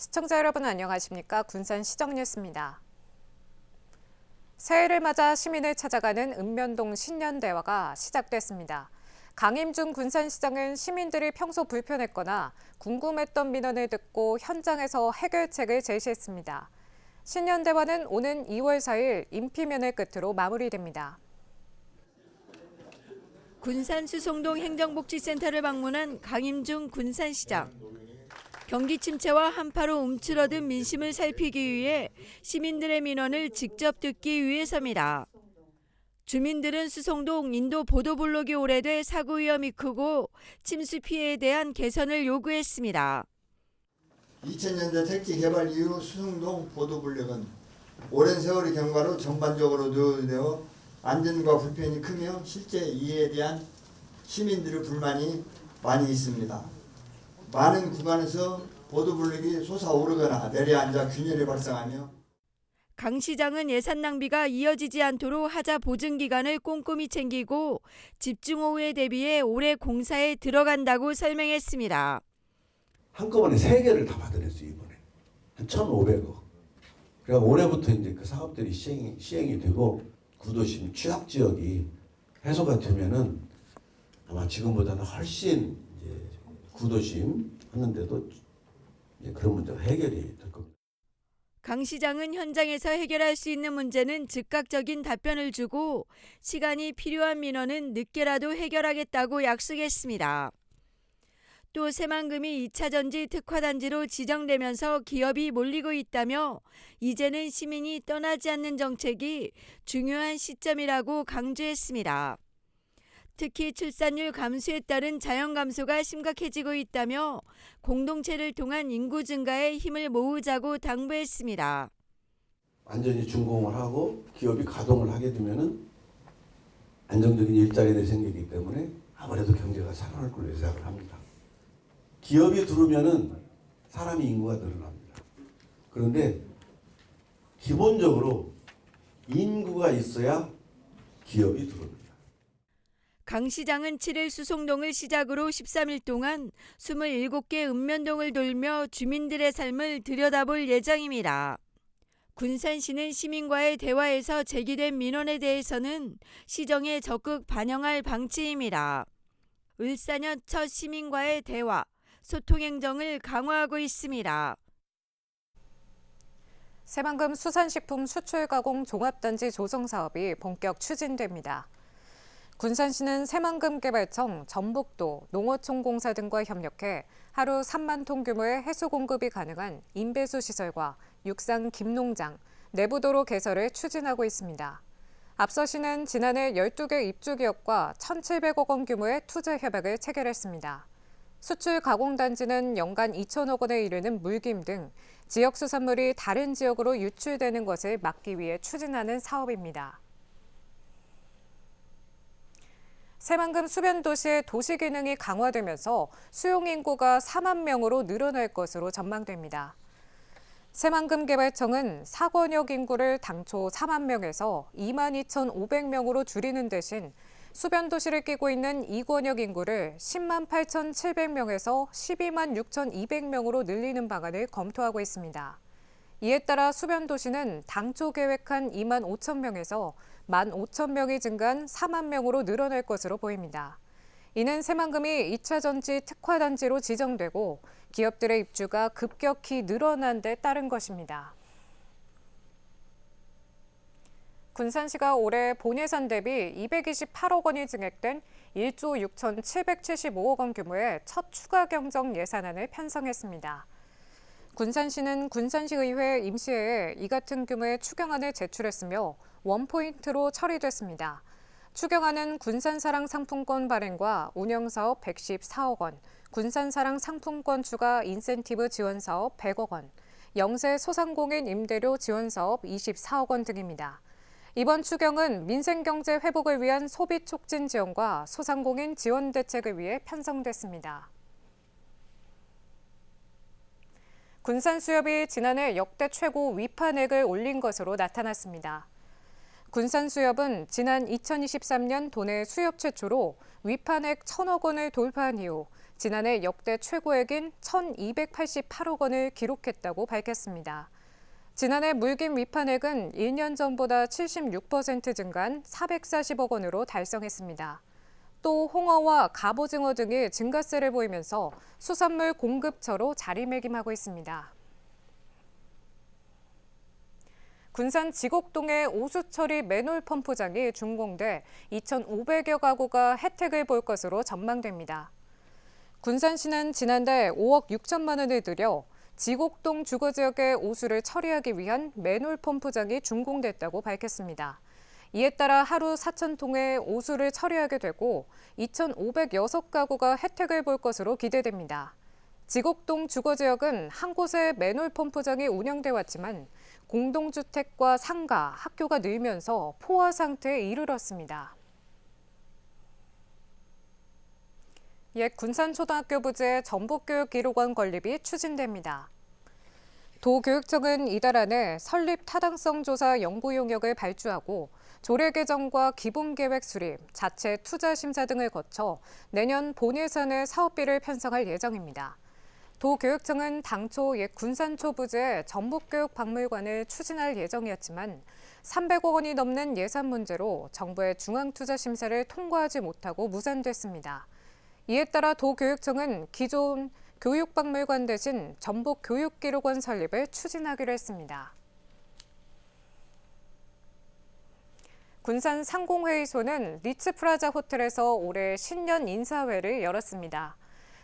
시청자 여러분 안녕하십니까? 군산 시정 뉴스입니다. 새해를 맞아 시민을 찾아가는 읍면동 신년 대화가 시작됐습니다. 강임중 군산시장은 시민들이 평소 불편했거나 궁금했던 민원을 듣고 현장에서 해결책을 제시했습니다. 신년 대화는 오는 2월 4일 인피면을 끝으로 마무리됩니다. 군산 수송동 행정복지센터를 방문한 강임중 군산시장. 경기 침체와 한파로 움츠러든 민심을 살피기 위해 시민들의 민원을 직접 듣기 위해서입니다. 주민들은 수송동 인도 보도블록이 오래돼 사고 위험이 크고 침수 피해에 대한 개선을 요구했습니다. 2000년대 택지 개발 이후 수성동 보도블랙은 오랜 세월의 경과로 전반적으로 노후되어 안전과 불편이 크며 실제 이에 대한 시민들의 불만이 많이 있습니다. 많은 구간에서 보도블랙이 솟아오르거나 내려앉아 균열이 발생하며 강 시장은 예산 낭비가 이어지지 않도록 하자 보증 기간을 꼼꼼히 챙기고 집중호우에 대비해 올해 공사에 들어간다고 설명했습니다. 한꺼번에 세 개를 다 받아냈어요 이번에 한 1,500억. 그러니까 올해부터 이제 그 사업들이 시행이, 시행이 되고 구도심 취약 지역이 해소가 되면은 아마 지금보다는 훨씬 구도심 하는데도 그런 문제가 해결이 될 겁니다. 강 시장은 현장에서 해결할 수 있는 문제는 즉각적인 답변을 주고 시간이 필요한 민원은 늦게라도 해결하겠다고 약속했습니다. 또 새만금이 2차 전지 특화단지로 지정되면서 기업이 몰리고 있다며 이제는 시민이 떠나지 않는 정책이 중요한 시점이라고 강조했습니다. 특히 출산율 감소에 따른 자연 감소가 심각해지고 있다며 공동체를 통한 인구 증가에 힘을 모으자고 당부했습니다. 완전히 준공을 하고 기업이 가동을 하게 되면은 안정적인 일자리들이 생기기 때문에 아무래도 경제가 살아날 걸로 예상을 합니다. 기업이 들어오면은 사람이 인구가 늘어납니다. 그런데 기본적으로 인구가 있어야 기업이 들어옵니다. 강 시장은 7일 수송동을 시작으로 13일 동안 27개 읍면동을 돌며 주민들의 삶을 들여다볼 예정입니다. 군산시는 시민과의 대화에서 제기된 민원에 대해서는 시정에 적극 반영할 방침입니다. 을사년 첫 시민과의 대화, 소통 행정을 강화하고 있습니다. 새만금 수산식품 수출 가공 종합단지 조성 사업이 본격 추진됩니다. 군산시는 새만금 개발청, 전북도, 농어촌공사 등과 협력해 하루 3만 톤 규모의 해수 공급이 가능한 인배수 시설과 육상 김농장, 내부도로 개설을 추진하고 있습니다. 앞서 시는 지난해 12개 입주 기업과 1,700억 원 규모의 투자 협약을 체결했습니다. 수출 가공 단지는 연간 2천억 원에 이르는 물김 등 지역 수산물이 다른 지역으로 유출되는 것을 막기 위해 추진하는 사업입니다. 새만금 수변 도시의 도시 기능이 강화되면서 수용 인구가 4만 명으로 늘어날 것으로 전망됩니다. 새만금 개발청은 사권역 인구를 당초 4만 명에서 2만 2,500명으로 줄이는 대신 수변 도시를 끼고 있는 이권역 인구를 10만 8,700명에서 12만 6,200명으로 늘리는 방안을 검토하고 있습니다. 이에 따라 수변 도시는 당초 계획한 2만 5천 명에서 1만 5천 명이 증가한 4만 명으로 늘어날 것으로 보입니다. 이는 새만금이 2차 전지 특화단지로 지정되고 기업들의 입주가 급격히 늘어난 데 따른 것입니다. 군산시가 올해 본예산 대비 228억 원이 증액된 1조 6,775억 원 규모의 첫 추가 경정 예산안을 편성했습니다. 군산시는 군산시의회 임시회에 이 같은 규모의 추경안을 제출했으며 원포인트로 처리됐습니다. 추경안은 군산사랑 상품권 발행과 운영사업 114억 원, 군산사랑 상품권 추가 인센티브 지원 사업 100억 원, 영세 소상공인 임대료 지원 사업 24억 원 등입니다. 이번 추경은 민생경제 회복을 위한 소비 촉진 지원과 소상공인 지원 대책을 위해 편성됐습니다. 군산 수협이 지난해 역대 최고 위판액을 올린 것으로 나타났습니다. 군산 수협은 지난 2023년 도내 수협 최초로 위판액 1천억 원을 돌파한 이후 지난해 역대 최고액인 1,288억 원을 기록했다고 밝혔습니다. 지난해 물김 위판액은 1년 전보다 76% 증가한 440억 원으로 달성했습니다. 또 홍어와 갑오징어 등이 증가세를 보이면서 수산물 공급처로 자리매김하고 있습니다. 군산 지곡동의 오수처리 맨홀 펌프장이 준공돼 2,500여 가구가 혜택을 볼 것으로 전망됩니다. 군산시는 지난달 5억 6천만 원을 들여 지곡동 주거 지역의 오수를 처리하기 위한 맨홀 펌프장이 준공됐다고 밝혔습니다. 이에 따라 하루 4천 통의 오수를 처리하게 되고 2,506가구가 혜택을 볼 것으로 기대됩니다. 지곡동 주거 지역은 한 곳에 맨홀 펌프장이 운영돼 왔지만 공동주택과 상가, 학교가 늘면서 포화 상태에 이르렀습니다. 옛 군산초등학교 부재 전북교육기록원 건립이 추진됩니다. 도교육청은 이달 안에 설립 타당성 조사 연구 용역을 발주하고 조례 개정과 기본 계획 수립, 자체 투자 심사 등을 거쳐 내년 본 예산에 사업비를 편성할 예정입니다. 도교육청은 당초 옛 군산초 부재 전북교육박물관을 추진할 예정이었지만 300억 원이 넘는 예산 문제로 정부의 중앙투자심사를 통과하지 못하고 무산됐습니다. 이에 따라 도교육청은 기존 교육박물관 대신 전북교육기록원 설립을 추진하기로 했습니다. 군산 상공회의소는 리츠프라자 호텔에서 올해 신년 인사회를 열었습니다.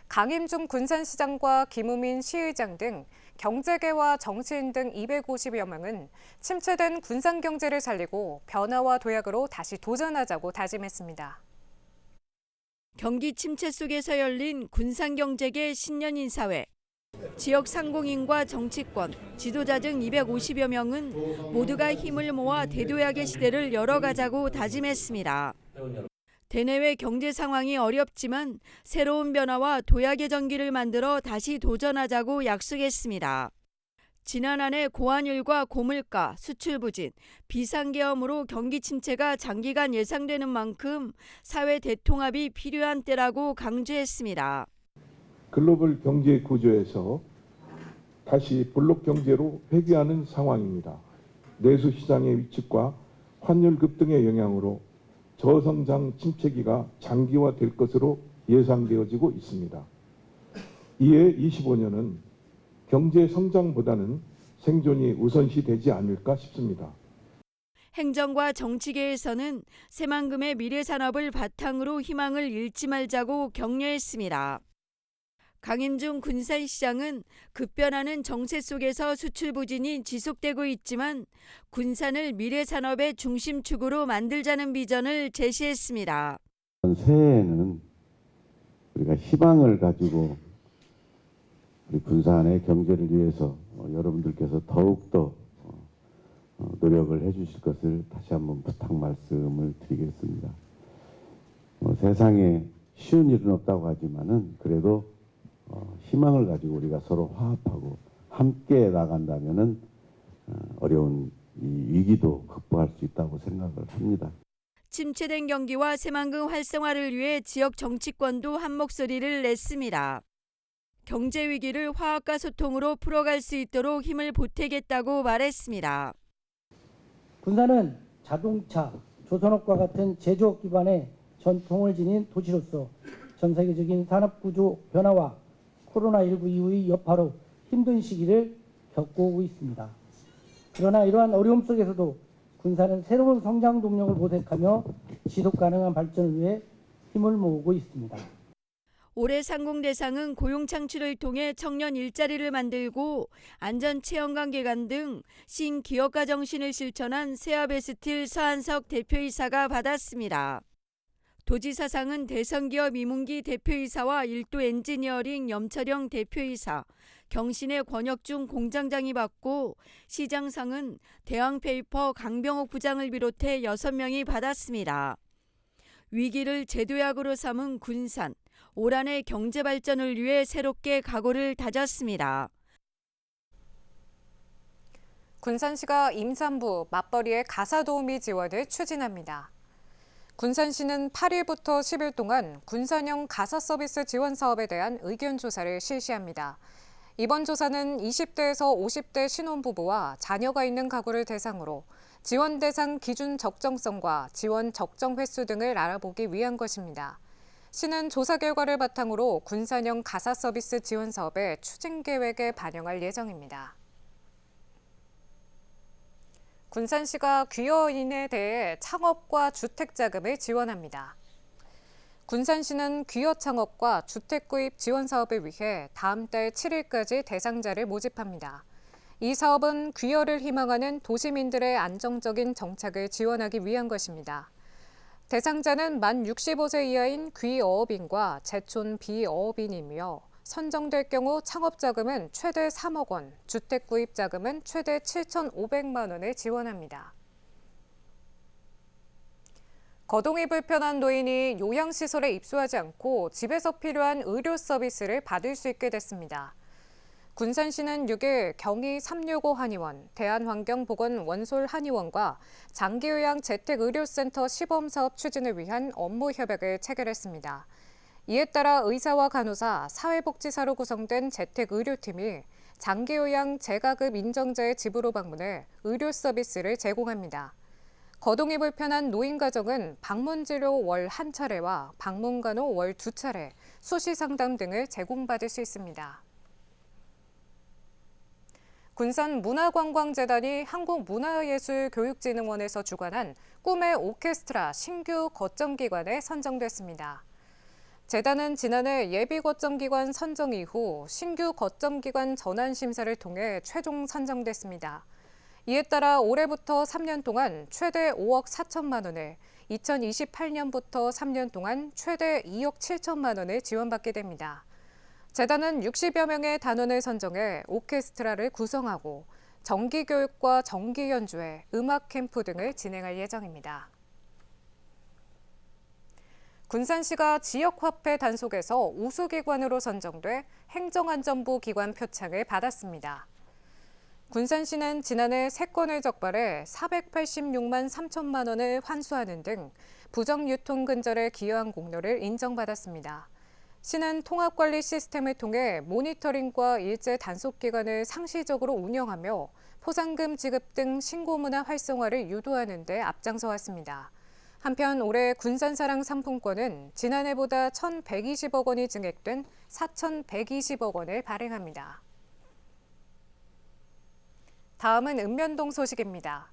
강임중 군산시장과 김우민 시의장 등 경제계와 정치인 등 250여 명은 침체된 군산 경제를 살리고 변화와 도약으로 다시 도전하자고 다짐했습니다. 경기 침체 속에서 열린 군산 경제계 신년 인사회. 지역 상공인과 정치권, 지도자 등 250여 명은 모두가 힘을 모아 대도약의 시대를 열어가자고 다짐했습니다. 대내외 경제 상황이 어렵지만 새로운 변화와 도약의 전기를 만들어 다시 도전하자고 약속했습니다. 지난 한 해 고환율과 고물가, 수출 부진, 비상계엄으로 경기 침체가 장기간 예상되는 만큼 사회 대통합이 필요한 때라고 강조했습니다. 글로벌 경제 구조에서 다시 블록 경제로 회귀하는 상황입니다. 내수 시장의 위축과 환율 급등의 영향으로 저성장 침체기가 장기화될 것으로 예상되어지고 있습니다. 이에 25년은 경제 성장보다는 생존이 우선시 되지 않을까 싶습니다. 행정과 정치계에서는 새만금의 미래 산업을 바탕으로 희망을 잃지 말자고 격려했습니다. 강임중 군산시장은 급변하는 정세 속에서 수출 부진이 지속되고 있지만 군산을 미래 산업의 중심축으로 만들자는 비전을 제시했습니다. 새해에는 우리가 희망을 가지고 우리 군산의 경제를 위해서 어, 여러분들께서 더욱더 어, 어, 노력을 해주실 것을 다시 한번 부탁 말씀을 드리겠습니다. 어, 세상에 쉬운 일은 없다고 하지만은 그래도 어, 희망을 가지고 우리가 서로 화합하고 함께 나간다면은 어, 어려운 이 위기도 극복할 수 있다고 생각을 합니다. 침체된 경기와 새만금 활성화를 위해 지역 정치권도 한 목소리를 냈습니다. 경제 위기를 화합과 소통으로 풀어갈 수 있도록 힘을 보태겠다고 말했습니다. 군산은 자동차, 조선업과 같은 제조업 기반의 전통을 지닌 도시로서 전 세계적인 산업 구조 변화와 코로나19 이후의 여파로 힘든 시기를 겪고 있습니다. 그러나 이러한 어려움 속에서도 군산은 새로운 성장 동력을 모색하며 지속 가능한 발전을 위해 힘을 모으고 있습니다. 올해 상공 대상은 고용 창출을 통해 청년 일자리를 만들고 안전 체험관 개관 등 신기업가 정신을 실천한 세아베스틸 서한석 대표이사가 받았습니다. 도지사상은 대성기업 이문기 대표이사와 일도 엔지니어링 염철영 대표이사, 경신의 권혁중 공장장이 받고 시장상은 대왕페이퍼 강병옥 부장을 비롯해 6명이 받았습니다. 위기를 제도약으로 삼은 군산, 올 한해 경제 발전을 위해 새롭게 각오를 다졌습니다. 군산시가 임산부 맞벌이의 가사 도우미 지원을 추진합니다. 군산시는 8일부터 10일 동안 군산형 가사 서비스 지원 사업에 대한 의견 조사를 실시합니다. 이번 조사는 20대에서 50대 신혼부부와 자녀가 있는 가구를 대상으로 지원 대상 기준 적정성과 지원 적정 횟수 등을 알아보기 위한 것입니다. 시는 조사 결과를 바탕으로 군산형 가사 서비스 지원 사업의 추진 계획에 반영할 예정입니다. 군산시가 귀여인에 대해 창업과 주택 자금을 지원합니다. 군산시는 귀여 창업과 주택 구입 지원 사업을 위해 다음 달 7일까지 대상자를 모집합니다. 이 사업은 귀여를 희망하는 도시민들의 안정적인 정착을 지원하기 위한 것입니다. 대상자는 만 65세 이하인 귀어업인과 재촌 비어업인이며 선정될 경우 창업 자금은 최대 3억 원, 주택 구입 자금은 최대 7,500만 원을 지원합니다. 거동이 불편한 노인이 요양시설에 입소하지 않고 집에서 필요한 의료 서비스를 받을 수 있게 됐습니다. 군산시는 6일 경희 365 한의원, 대한환경보건 원솔 한의원과 장기요양 재택의료센터 시범사업 추진을 위한 업무 협약을 체결했습니다. 이에 따라 의사와 간호사, 사회복지사로 구성된 재택의료팀이 장기요양 재가급 인정자의 집으로 방문해 의료 서비스를 제공합니다. 거동이 불편한 노인 가정은 방문 치료 월 한 차례와 방문 간호 월 두 차례, 수시 상담 등을 제공받을 수 있습니다. 군산 문화관광재단이 한국문화예술교육진흥원에서 주관한 꿈의 오케스트라 신규 거점기관에 선정됐습니다. 재단은 지난해 예비 거점기관 선정 이후 신규 거점기관 전환 심사를 통해 최종 선정됐습니다. 이에 따라 올해부터 3년 동안 최대 5억 4천만 원을, 2028년부터 3년 동안 최대 2억 7천만 원을 지원받게 됩니다. 재단은 60여 명의 단원을 선정해 오케스트라를 구성하고 정기 교육과 정기 연주회, 음악 캠프 등을 진행할 예정입니다. 군산시가 지역화폐 단속에서 우수기관으로 선정돼 행정안전부 기관 표창을 받았습니다. 군산시는 지난해 세 건을 적발해 486만 3천만 원을 환수하는 등 부정 유통 근절에 기여한 공로를 인정받았습니다. 시는 통합관리 시스템을 통해 모니터링과 일제 단속 기관을 상시적으로 운영하며 포상금 지급 등 신고 문화 활성화를 유도하는 데 앞장서 왔습니다. 한편 올해 군산사랑 상품권은 지난해보다 1,120억 원이 증액된 4,120억 원을 발행합니다. 다음은 읍면동 소식입니다.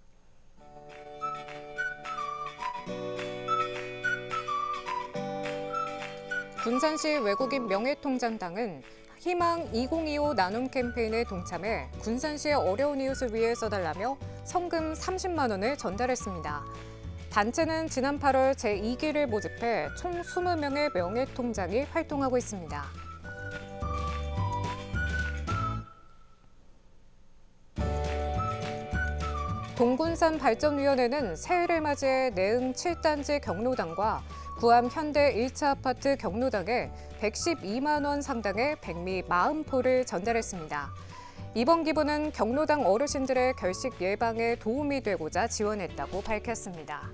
군산시 외국인 명예통장당은 희망 2025 나눔 캠페인에 동참해 군산시의 어려운 이웃을 위해 써달라며 성금 30만 원을 전달했습니다. 단체는 지난 8월 제2기를 모집해 총 20명의 명예통장이 활동하고 있습니다. 동군산 발전위원회는 새해를 맞이해 내흥 7단지 경로당과 구암 현대 1차 아파트 경로당에 112만 원 상당의 백미 40포를 전달했습니다. 이번 기부는 경로당 어르신들의 결식 예방에 도움이 되고자 지원했다고 밝혔습니다.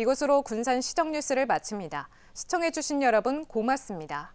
이것으로 군산 시정 뉴스를 마칩니다. 시청해주신 여러분 고맙습니다.